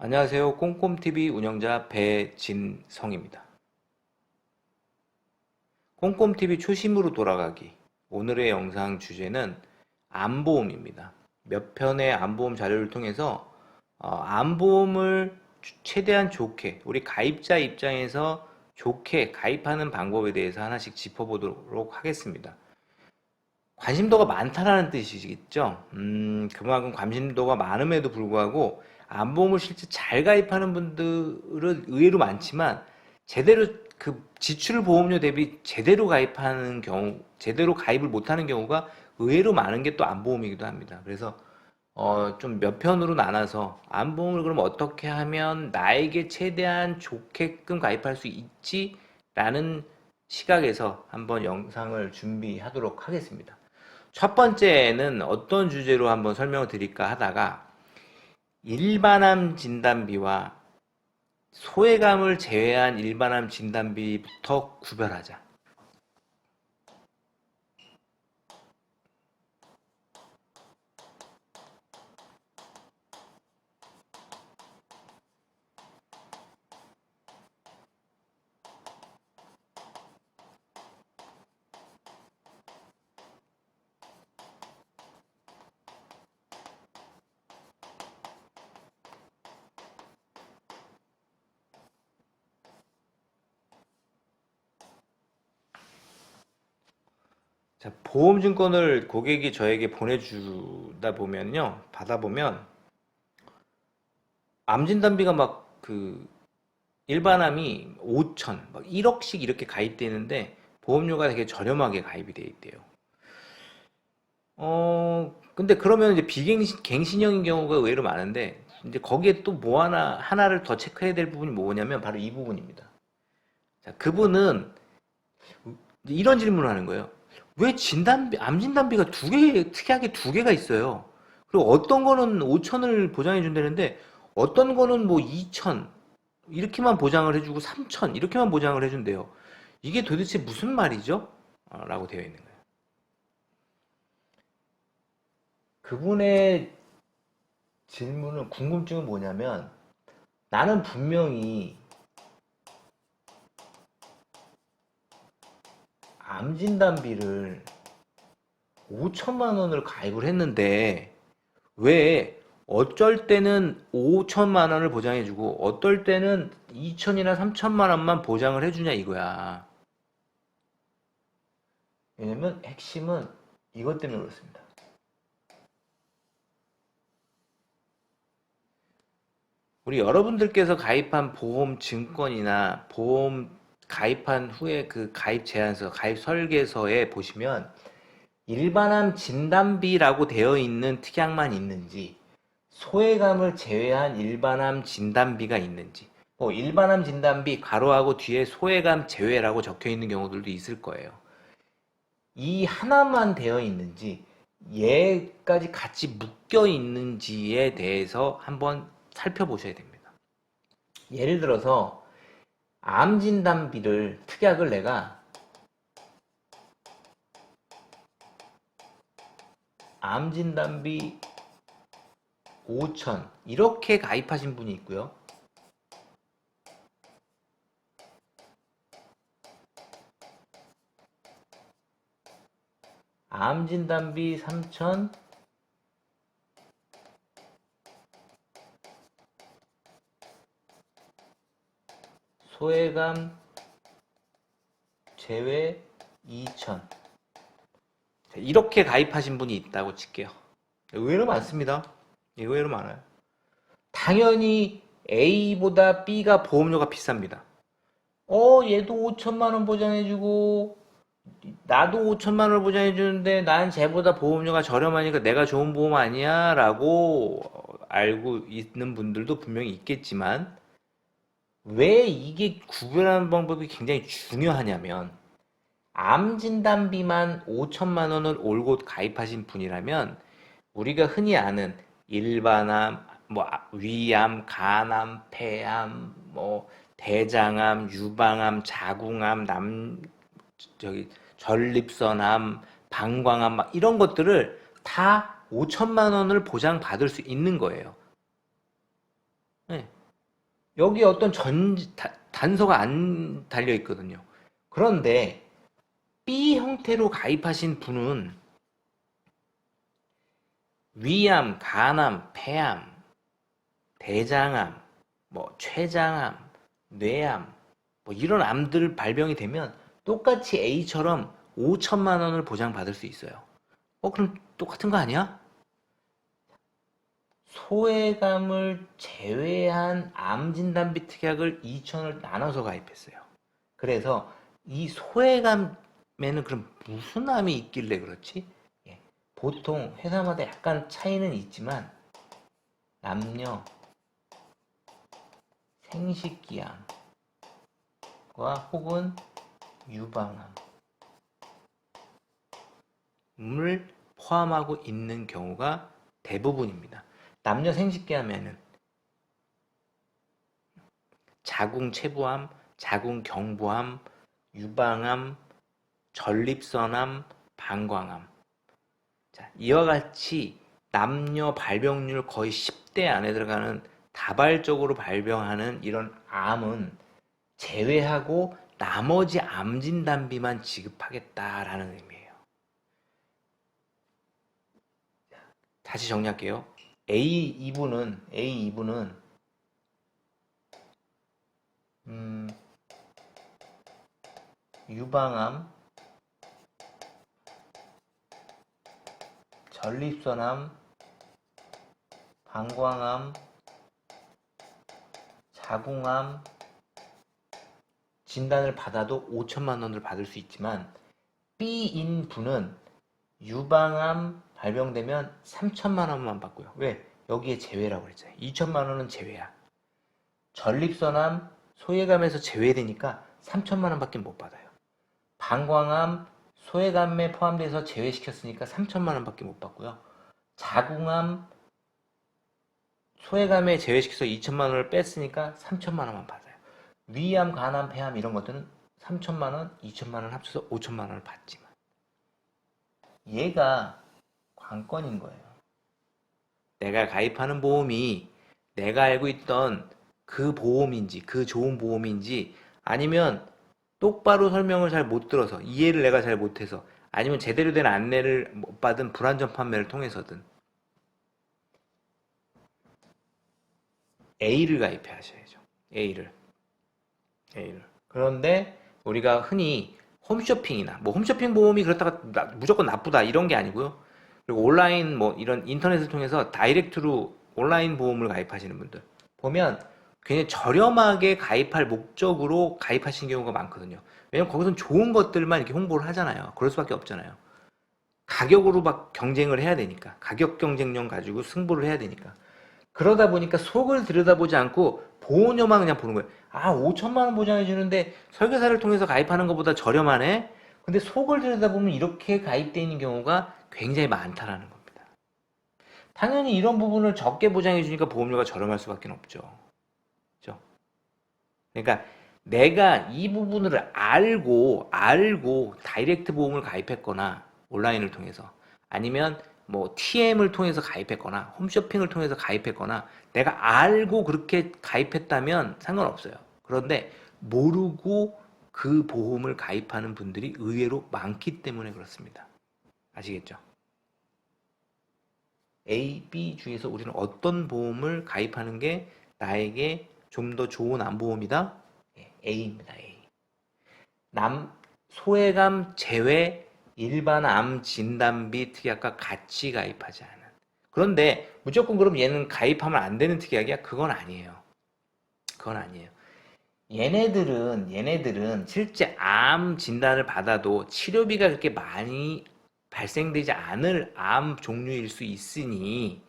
안녕하세요. 꼼꼼TV 운영자 배진성입니다. 꼼꼼TV 초심으로 돌아가기. 오늘의 영상 주제는 암보험입니다. 몇 편의 암보험 자료를 통해서 어, 암보험을 최대한 좋게 우리 가입자 입장에서 좋게 가입하는 방법에 대해서 하나씩 짚어보도록 하겠습니다. 관심도가 많다라는 뜻이겠죠. 음, 그만큼 관심도가 많음에도 불구하고 암보험을 실제 잘 가입하는 분들은 의외로 많지만 제대로 그 지출 보험료 대비 제대로 가입하는 경우, 제대로 가입을 못하는 경우가 의외로 많은 게또 암보험이기도 합니다. 그래서 어, 좀 몇 편으로 나눠서 암보험을 그럼 어떻게 하면 나에게 최대한 좋게끔 가입할 수 있지라는 시각에서 한번 영상을 준비하도록 하겠습니다. 첫 번째는 어떤 주제로 한번 설명을 드릴까 하다가 일반암 진단비와 소외감을 제외한 일반암 진단비부터 구별하자. 자, 보험증권을 고객이 저에게 보내주다 보면요, 받아보면, 암진단비가 막 그, 일반암이 5천, 막 1억씩 이렇게 가입되는데, 보험료가 되게 저렴하게 가입이 돼 있대요. 어, 근데 그러면 이제 비갱신형인 경우가 의외로 많은데, 이제 거기에 또 뭐 하나, 하나를 더 체크해야 될 부분이 뭐냐면, 바로 이 부분입니다. 자, 그분은 이런 질문을 하는 거예요. 왜 진단비, 암 진단비가 두 개, 특이하게 두 개가 있어요. 그리고 어떤 거는 5천을 보장해 준다는데 어떤 거는 뭐 2천 이렇게만 보장을 해주고 3천 이렇게만 보장을 해준대요. 이게 도대체 무슨 말이죠? 어, 라고 되어 있는 거예요. 그분의 질문은 궁금증은 뭐냐면 나는 분명히 암 진단비를 5천만 원을 가입을 했는데 왜 어쩔 때는 5천만 원을 보장해주고 어떨 때는 2천이나 3천만 원만 보장을 해주냐 이거야. 왜냐면 핵심은 이것 때문에 그렇습니다. 우리 여러분들께서 가입한 보험 증권이나 보험 가입한 후에 그 가입 제한서, 가입 설계서에 보시면 일반암 진단비라고 되어 있는 특약만 있는지 소외감을 제외한 일반암 진단비가 있는지 뭐 일반암 진단비 가로하고 뒤에 소외감 제외라고 적혀 있는 경우들도 있을 거예요. 이 하나만 되어 있는지 얘까지 같이 묶여 있는지에 대해서 한번 살펴보셔야 됩니다. 예를 들어서 암 진단비를 특약을 내가 암 진단비 5천 이렇게 가입하신 분이 있고요. 암 진단비 3천 소외감 제외 2천 이렇게 가입하신 분이 있다고 칠게요. 의외로 많습니다. 의외로 많아요. 당연히 A보다 B가 보험료가 비쌉니다. 어, 얘도 5천만 원 보장해주고 나도 5천만 원을 보장해주는데 난 쟤보다 보험료가 저렴하니까 내가 좋은 보험 아니야? 라고 알고 있는 분들도 분명히 있겠지만 왜 이게 구별하는 방법이 굉장히 중요하냐면 암 진단비만 5천만 원을 올고 가입하신 분이라면 우리가 흔히 아는 일반암, 뭐 위암, 간암, 폐암, 뭐 대장암, 유방암, 자궁암, 남 저기 전립선암, 방광암 막 이런 것들을 다 5천만 원을 보장받을 수 있는 거예요. 네. 여기 어떤 전 다- 단서가 안 달려 있거든요. 그런데 B 형태로 가입하신 분은 위암, 간암, 폐암, 대장암, 뭐 췌장암, 뇌암, 뭐 이런 암들 발병이 되면 똑같이 A처럼 5천만 원을 보장받을 수 있어요. 어, 그럼 똑같은 거 아니야? 소외감을 제외한 암 진단비 특약을 2천을 나눠서 가입했어요. 그래서 이 소외감에는 그럼 무슨 암이 있길래 그렇지? 예, 보통 회사마다 약간 차이는 있지만 남녀 생식기암과 혹은 유방암을 포함하고 있는 경우가 대부분입니다. 남녀 생식기암에는 자궁 체부암, 자궁 경부암, 유방암, 전립선암, 방광암. 자, 이와 같이 남녀 발병률 거의 10대 안에 들어가는 다발적으로 발병하는 이런 암은 제외하고 나머지 암 진단비만 지급하겠다라는 의미예요. 다시 정리할게요. A 2부는 A 2부는 음, 유방암, 전립선암, 방광암, 자궁암 진단을 받아도 5천만 원을 받을 수 있지만 B인 분은 유방암 발병되면 3천만 원만 받고요. 왜? 여기에 제외라고 그랬잖아요. 2천만 원은 제외야. 전립선암, 소외감에서 제외되니까 3천만 원밖에 못 받아요. 방광암, 소외감에 포함돼서 제외시켰으니까 3천만 원밖에 못 받고요. 자궁암, 소외감에 제외시켜서 2천만 원을 뺐으니까 3천만 원만 받아요. 위암, 간암, 폐암 이런 것들은 3천만 원, 2천만 원 합쳐서 5천만 원을 받지만 얘가 관건인 거예요. 내가 가입하는 보험이 내가 알고 있던 그 보험인지 그 좋은 보험인지 아니면 똑바로 설명을 잘 못 들어서 이해를 내가 잘 못해서 아니면 제대로 된 안내를 못 받은 불안전 판매를 통해서든 A를 가입해 하셔야죠. A를. A를. 그런데 우리가 흔히 홈쇼핑이나 뭐 홈쇼핑 보험이 그렇다가 나- 무조건 나쁘다 이런 게 아니고요. 그리고 온라인 뭐 이런 인터넷을 통해서 다이렉트로 온라인 보험을 가입하시는 분들 보면 굉장히 저렴하게 가입할 목적으로 가입하시는 경우가 많거든요. 왜냐면 거기선 좋은 것들만 이렇게 홍보를 하잖아요. 그럴 수밖에 없잖아요. 가격으로 막 경쟁을 해야 되니까 가격 경쟁력 가지고 승부를 해야 되니까 그러다 보니까 속을 들여다보지 않고 보험료만 그냥 보는 거예요. 아, 5천만 원 보장해 주는데 설계사를 통해서 가입하는 것보다 저렴하네. 근데 속을 들여다보면 이렇게 가입되어 있는 경우가 굉장히 많다라는 겁니다. 당연히 이런 부분을 적게 보장해 주니까 보험료가 저렴할 수밖에 없죠. 그죠? 그러니까 내가 이 부분을 알고 알고 다이렉트 보험을 가입했거나 온라인을 통해서 아니면 뭐 TM을 통해서 가입했거나 홈쇼핑을 통해서 가입했거나 내가 알고 그렇게 가입했다면 상관없어요. 그런데 모르고 그 보험을 가입하는 분들이 의외로 많기 때문에 그렇습니다. 아시겠죠? A, B 중에서 우리는 어떤 보험을 가입하는 게 나에게 좀 더 좋은 암보험이다? 예, A입니다. A. 남 소외감 제외 일반 암 진단비 특약과 같이 가입하지 않은. 그런데 무조건 그럼 얘는 가입하면 안 되는 특약이야? 그건 아니에요. 그건 아니에요. 얘네들은 얘네들은 실제 암 진단을 받아도 치료비가 그렇게 많이 발생되지 않을 암 종류일 수 있으니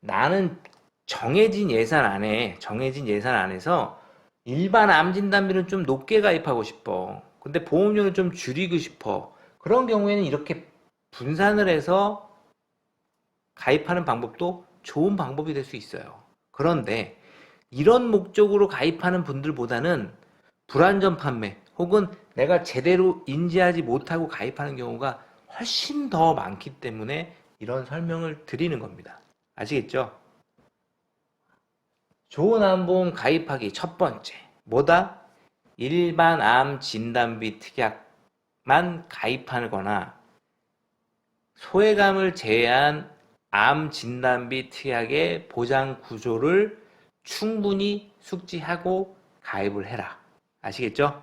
나는 정해진 예산 안에 정해진 예산 안에서 일반 암 진단비는 좀 높게 가입하고 싶어. 근데 보험료는 좀 줄이고 싶어. 그런 경우에는 이렇게 분산을 해서 가입하는 방법도 좋은 방법이 될 수 있어요. 그런데 이런 목적으로 가입하는 분들보다는 불안전 판매 혹은 내가 제대로 인지하지 못하고 가입하는 경우가 훨씬 더 많기 때문에 이런 설명을 드리는 겁니다. 아시겠죠? 좋은 암보험 가입하기 첫 번째. 뭐다? 일반 암 진단비 특약만 가입하거나 소외감을 제외한 암 진단비 특약의 보장 구조를 충분히 숙지하고 가입을 해라. 아시겠죠?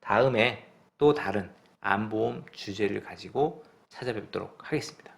다음에 또 다른 암보험 주제를 가지고 찾아뵙도록 하겠습니다.